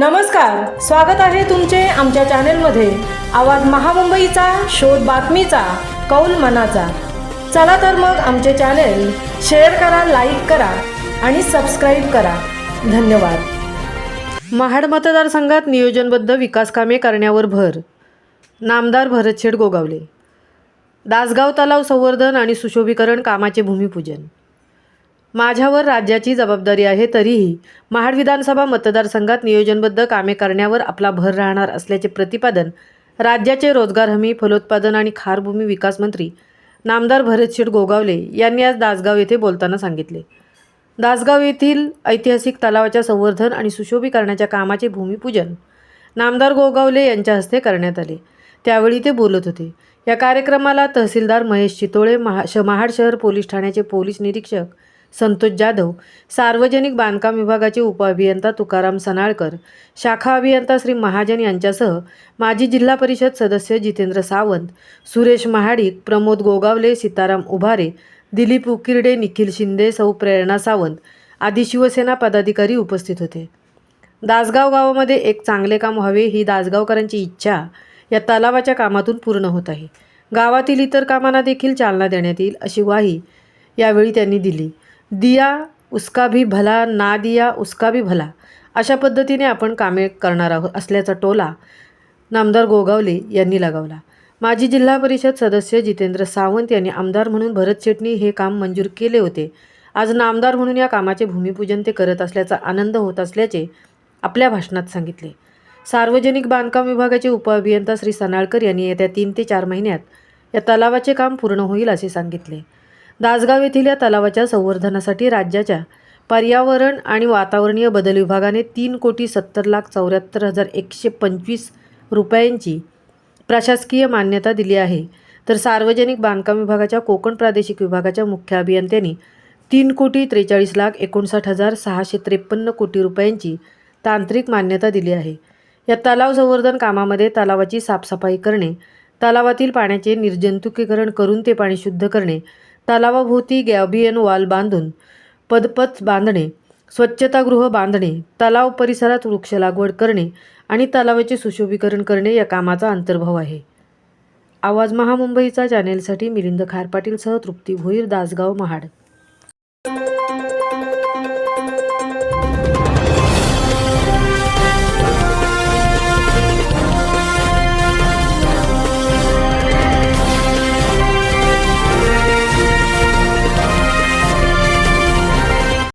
नमस्कार स्वागत आहे तुमचे आमच्या चॅनेलमध्ये. आवाज महामुंबईचा शोध बातमीचा कौल मनाचा. चला तर मग आमचे चॅनेल शेअर करा लाईक करा आणि सबस्क्राईब करा. धन्यवाद. महाड मतदारसंघात नियोजनबद्ध विकासकामे करण्यावर भर. नामदार भरतशेठ गोगावले. दासगाव तलाव संवर्धन आणि सुशोभीकरण कामाचे भूमिपूजन. माझ्यावर राज्याची जबाबदारी आहे तरीही महाड विधानसभा मतदारसंघात नियोजनबद्ध कामे करण्यावर आपला भर राहणार असल्याचे प्रतिपादन राज्याचे रोजगार हमी फलोत्पादन आणि खारभूमी विकास मंत्री नामदार भरतशेठ गोगावले यांनी आज दासगाव येथे बोलताना सांगितले. दासगाव येथील ऐतिहासिक तलावाच्या संवर्धन आणि सुशोभीकरणाच्या कामाचे भूमिपूजन नामदार गोगावले यांच्या हस्ते करण्यात आले. त्यावेळी ते बोलत होते. या कार्यक्रमाला तहसीलदार महेश चितोळे महा श महाड शहर पोलीस ठाण्याचे पोलीस निरीक्षक संतोष जाधव सार्वजनिक बांधकाम विभागाचे उपअभियंता तुकाराम सनाळकर शाखा अभियंता श्री महाजन यांच्यासह माजी जिल्हा परिषद सदस्य जितेंद्र सावंत सुरेश महाडिक प्रमोद गोगावले सीताराम उभारे दिलीप उकिरडे निखिल शिंदे सौ प्रेरणा सावंत आदी शिवसेना पदाधिकारी उपस्थित होते. दासगाव गावामध्ये एक चांगले काम व्हावे ही दासगावकरांची इच्छा या तलावाच्या कामातून पूर्ण होत आहे. गावातील इतर कामांना देखील चालना देण्यात येईल अशी ग्वाही यावेळी त्यांनी दिली. दिया उसका भी भला ना दिया उसका भी भला. अशा पद्धतीने आपण कामे करणार आहोत असल्याचा टोला नामदार गोगावले यांनी लगावला. माजी जिल्हा परिषद सदस्य जितेंद्र सावंत यांनी आमदार म्हणून भरत शेटणी हे काम मंजूर केले होते. आज नामदार म्हणून या कामाचे भूमिपूजन ते करत असल्याचा आनंद होत असल्याचे आपल्या भाषणात सांगितले. सार्वजनिक बांधकाम विभागाचे उपअभियंता श्री सनाळकर यांनी येत्या तीन ते चार महिन्यात या तलावाचे काम पूर्ण होईल असे सांगितले. दासगाव येथील या तलावाच्या संवर्धनासाठी राज्याच्या पर्यावरण आणि वातावरणीय बदल विभागाने तीन कोटी सत्तर लाख चौऱ्याहत्तर हजार एकशे पंचवीस रुपयांची प्रशासकीय मान्यता दिली आहे. तर सार्वजनिक बांधकाम विभागाच्या कोकण प्रादेशिक विभागाच्या मुख्य अभियंत्यांनी तीन कोटी त्रेचाळीस लाख एकोणसाठ हजार सहाशे त्रेपन्न कोटी रुपयांची तांत्रिक मान्यता दिली आहे. या तलाव संवर्धन कामामध्ये तलावाची साफसफाई करणे तलावातील पाण्याचे निर्जंतुकीकरण करून ते पाणी शुद्ध करणे तलावाभोवती गॅबियन वॉल बांधून पदपथ बांधणे स्वच्छतागृह बांधणे तलाव परिसरात वृक्ष लागवड करणे आणि तलावाचे सुशोभीकरण करणे या कामाचा अंतर्भाव आहे. आवाज महामुंबईचा चॅनेलसाठी मिलिंद खारपाटीलसह तृप्ती भोईर दासगाव महाड.